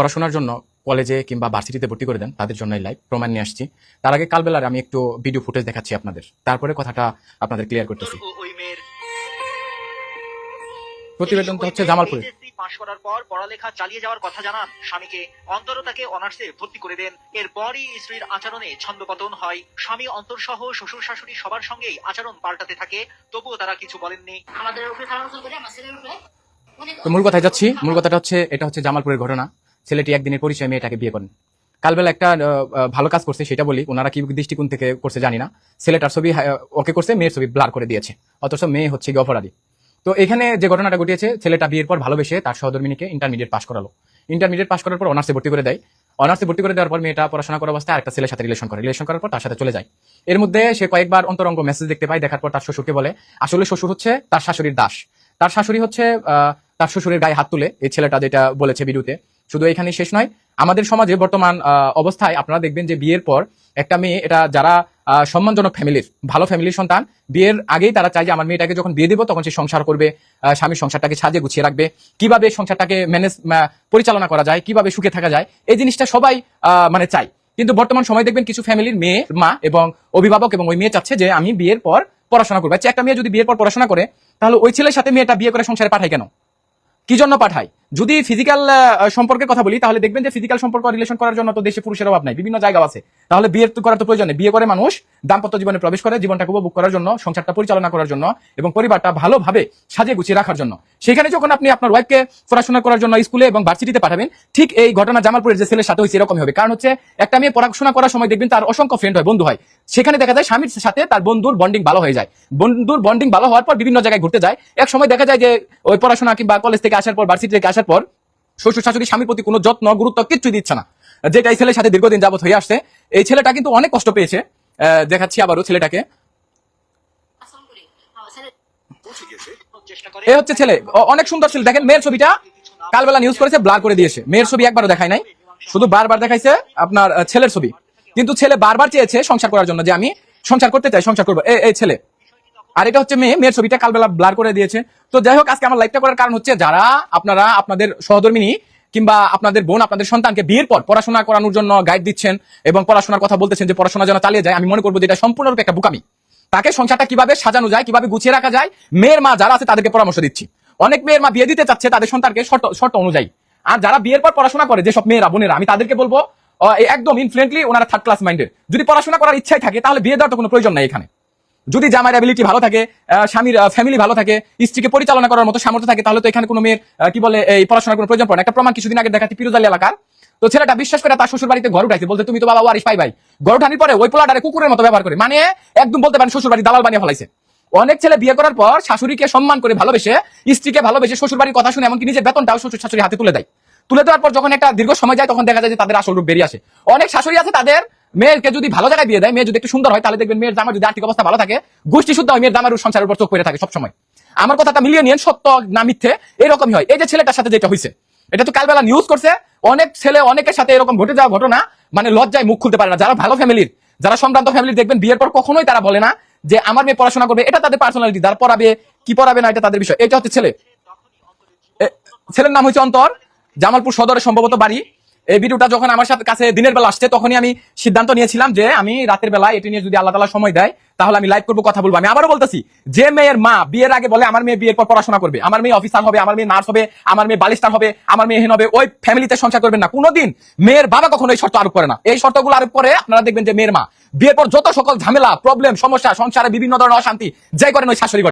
পড়াশোনার জন্য কলেজে কিংবা ভার্সিটিতে ভর্তি করে দেন তাদের জন্য লাইভ প্রমাণ নিয়ে আসছি। তার আগে কালবেলার আমি একটু ভিডিও ফুটেজ দেখাচ্ছি আপনাদের। তারপরে কথাটা আপনাদের ক্লিয়ার করতেছি। প্রতিবেদনটা হচ্ছে জামালপুরে। পাশ করার পর পড়ালেখা চালিয়ে যাওয়ার কথা জানান। স্বামীকে অন্তর তাকে অনার্সে ভর্তি করে দেন। এরপরই স্ত্রীর আচরণে ছন্দপতন হয়। স্বামী অন্তর সহ শ্বশুর শাশুড়ি সবার সঙ্গেই আচরণ পাল্টাতে থাকে। তবুও তারা কিছু বলেননি। আমাদের উপরে খারাপ করে আমার ছেলের উপরে। মূল কথায় যাচ্ছি। মূল কথাটা হচ্ছে এটা হচ্ছে জামালপুরের ঘটনা। ছেলেটি একদিনের পরিচয় মেয়েটাকে বিয়ে করেন। কালবেলা একটা ভালো কাজ করছে সেটা বলি ওনারা কি দৃষ্টিকোণ থেকে করছে জানি না। ছেলেটার ছবি হ্যাঁ, ওকে করছে মেয়ের ছবি ব্লার করে দিয়েছে। অথচ মেয়ে হচ্ছে গিয়ে অপরাধী। তো এখানে যে ঘটনাটা ঘটিয়েছে ছেলেটা বিয়ের পর ভালোবেসে তার সহধর্মিনীকে ইন্টারমিডিয়েট পাস করালো। ইন্টারমিডিয়েট পাস করার পর অনার্সে ভর্তি করে দেয়। অনার্সে ভর্তি করে দেওয়ার পর মেয়েটা পড়াশোনা করা অবস্থায় আরেকটা ছেলের সাথে রিলেশন করে। রিলেশন করার পর তার সাথে চলে যায়। এর মধ্যে সে কয়েকবার অন্তরঙ্গ মেসেজ দেখতে পায় দেখার পর তার শ্বশুরকে বলে আসলে শ্বশুর হচ্ছে তার শাশুড়ির দাস। তার শাশুড়ি হচ্ছে তার শ্বশুরের গায়ে হাত তুলে। এই ছেলেটা যেটা বলেছে ভিডিওতে শুধু এখানে শেষ নয় আমাদের সমাজে বর্তমান অবস্থায় আপনারা দেখবেন যে বিয়ের পর একটা মেয়ে এটা যারা সম্মানজনক ফ্যামিলির ভালো ফ্যামিলির সন্তান বিয়ের আগেই তারা চায় যে আমার মেয়েটাকে যখন বিয়ে দেবো তখন সে সংসার করবে আহ, স্বামীর সংসারটাকে সাজিয়ে গুছিয়ে রাখবে। কীভাবে সংসারটাকে ম্যানেজ পরিচালনা করা যায় কীভাবে সুখে থাকা যায় এই জিনিসটা সবাই মানে চাই কিন্তু বর্তমান সময় দেখবেন কিছু ফ্যামিলির মেয়ে মা এবং অভিভাবক এবং ওই মেয়ে চাচ্ছে যে আমি বিয়ের পর পড়াশোনা করব। আচ্ছা একটা মেয়ে যদি বিয়ের পর পড়াশোনা করে তাহলে ওই ছেলের সাথে মেয়েটা বিয়ে করে সংসারে পাঠায় কেন? কি জন্য পাঠায়? যদি ফিজিক্যাল সম্পর্কের কথা বলি, তাহলে দেখবেন যে ফিজিক্যাল সম্পর্ক রিলেশন করার জন্য তো দেশে পুরুষের অভাব নাই, বিভিন্ন জায়গা আছে। তাহলে বিয়ের তো করার তো প্রয়োজন নেই বিয়ে করে মানুষ দাম্পত্য জীবনে প্রবেশ করে, জীবনটাকে উপভোগ করার জন্য, সংসারটা পরিচালনা করার জন্য এবং পরিবারটা ভালোভাবে সাজিয়ে গুছিয়ে রাখার জন্য। সেখানে যখন আপনি আপনার ওয়াইফকে পড়াশোনা করার জন্য স্কুলে এবং ভার্সিটিতে পাঠাবেন, ঠিক এই ঘটনা জামালপুরের যে ছেলের সাথে হয়েছে এরকমই হবে। কারণ হচ্ছে, একটা মেয়ে পড়াশোনা করার সময় দেখবেন তার অসংখ্য ফ্রেন্ড হয়, বন্ধু হয়। সেখানে দেখা যায় স্বামীর সাথে তার বন্ধুর বন্ডিং ভালো হয়ে যায়। বন্ধুর বন্ডিং ভালো হওয়ার পর বিভিন্ন জায়গায় ঘুরতে যায়। এক সময় দেখা যায় যে, ওই পড়াশোনা কিংবা কলেজ থেকে আসার পর, ভার্সিটি থেকে আসার পর, শ্বশুর শাশুড়ি স্বামীর প্রতি কোনো যত্ন, গুরুত্ব কিচ্ছু দিচ্ছে না। যেটা এই ছেলের সাথে দীর্ঘদিন যাবত হয়ে আসছে, এই ছেলেটা কিন্তু অনেক কষ্ট পেয়েছে। দেখাচ্ছি আবারও ছেলেটাকে। এ হচ্ছে ছেলে। অনেক সুন্দর ছেলে। দেখেন, মেয়ের ছবিটা কালবেলা নিউজ করেছে ব্লার করে দিয়েছে। মেয়ের ছবি একবারও দেখায় নাই। শুধু বারবার দেখাইছে আপনার ছেলের ছবি। কিন্তু ছেলে বারবার চেয়েছে সংসার করার জন্য যে আমি সংসার করতে চাই, সংসার করব। এই- ছেলে। আর এটা হচ্ছে মেয়ে। মেয়ের ছবিটা কালবেলা ব্লার করে দিয়েছে। তো যাই হোক, আজকে আমার লাইভটা করার কারণ হচ্ছে যারা আপনারা, আপনাদের সহধর্মিনী কিংবা আপনাদের বোন, আপনাদের সন্তানকে বিয়ের পর পড়াশোনা করানোর জন্য গাইড দিচ্ছেন এবং পড়াশোনার কথা বলতেছেন যে পড়াশোনা যেন চালিয়ে যায়, আমি মনে করব যে এটা সম্পূর্ণরূপে একটা বুকামি। তাকে সংসারটা কীভাবে সাজানো যায়, কীভাবে গুছিয়ে রাখা যায়, মেয়ের মা যারা আছে তাদেরকে পরামর্শ দিচ্ছি। অনেক মেয়ের মা বিয়ে দিতে চাচ্ছে তাদের সন্তানকে শর্ত শর্ত অনুযায়ী। আর যারা বিয়ের পর পড়াশোনা করে, যেসব মেয়েরা, বোনেরা, আমি তাদেরকে বলব একদম ইনফ্লুয়েন্টলি ওনারা থার্ড ক্লাস মাইন্ডের যদি পড়াশোনা করার ইচ্ছাই থাকে, তাহলে বিয়ে দেওয়ার তো কোনো প্রয়োজন নাই এখানে। যদি জামাইয়ের অ্যাবিলিটি ভালো থাকে স্বামীর ফ্যামিলি ভালো থাকে, স্ত্রীকে পরিচালনা করার মতো সামর্থ্য থাকে, তাহলে তো এখানে কোনো মেয়ের কি বলে, এই পড়াশোনার কোনো প্রয়োজন পড়ে একটা প্রমাণ কিছুদিন আগে দেখাচ্ছি পিরোজালি এলাকার। তো ছেলেটা বিশ্বাস করে তার শ্বশুর বাড়িতে ঘর উঠাইছে বলতে তুমি তো বাবা ওয়ারিস পাই ভাই ঘর উঠানির পরে ওই পোলাটারে কুকুরের মতো ব্যবহার করে মানে একদম বলতে পারেন শ্বশুর বাড়ি দালাল বানিয়ে ফেলাইছে। অনেক ছেলে বিয়ে করার পর শাশুড়িকে সম্মান করে ভালোবেসে, স্ত্রীকে ভালোবেসে শ্বশুর বাড়ির কথা শুনে, এমনকি নিজের বেতনটাও শ্বশুর শাশুড়ি হাতে তুলে দেয়। তুলে দেওয়ার পর যখন একটা দীর্ঘ সময় যায়, তখন দেখা যায় যে তাদের আসল রূপ বেরিয়ে আসে। অনেক শাশুড়ি আছে তাদের মেয়েকে যদি ভালো জায়গায় বিয়ে দেয়, মেয়ে যদি একটু সুন্দর হয়, তাহলে দেখবেন মেয়ের জামার যদি আর্থিক অবস্থা ভালো থাকে, গোষ্ঠী শুদ্ধ হয়, মেয়ের জামার সংসারের উপর চোখ পড়ে থাকে সবসময়। আমার কথাটা মিলিয়ে নিয়ে সত্য না মিথ্যে, এরকমই হয়। এই যে ছেলেটার সাথে যেটা হয়েছে, এটা তো কালবেলা নিউজ করছে, অনেক ছেলে অনেকের সাথে এরকম ঘটে যাওয়া ঘটনা মানে লজ্জায় মুখ খুলতে পারে না। যারা ভালো ফ্যামিলির যারা সম্ভ্রান্ত ফ্যামিলি দেখবেন, বিয়ের পর কখনোই তারা বলে না যে আমার মেয়ে পড়াশোনা করবে। এটা তাদের পার্সোনালিটি যারা পড়াবে, কি পড়াবে না, এটা তাদের বিষয়। এটা হচ্ছে ছেলে। ছেলের নাম হচ্ছে অন্তর, জামালপুর সদরে সম্ভবত বাড়ি। এই ভিডিওটা যখন আমার সাথে কাছে দিনের বেলা আসছে, তখনই আমি সিদ্ধান্ত নিয়েছিলাম যে আমি রাতের বেলা এটি নিয়ে যদি আল্লাহ তালা সময় দেয়, তাহলে আমি লাইভ করব, কথা বলব। আমি আবারও বলতেছি, যে মেয়ের মা বিয়ের আগে বলে আমার মেয়ে বিয়ের পর পড়াশোনা করবে, আমার মেয়ে অফিসার হবে, আমার মেয়ে নার্স হবে, আমার মেয়ে বালিস্টার হবে, আমার মেয়ে হেন হবে, ওই ফ্যামিলিতে সংসার করবেন না। কোনোদিন মেয়ের বাবা কখনো এই শর্ত আরোপ করে না। এই শর্তগুলো আরোপ করে আপনারা দেখবেন যে মেয়ের মা বিয়ের পর যত সকল ঝামেলা প্রবলেম সমস্যা, সংসারে বিভিন্ন ধরনের অশান্তি, যাই করেন ওই শাশুড়ি।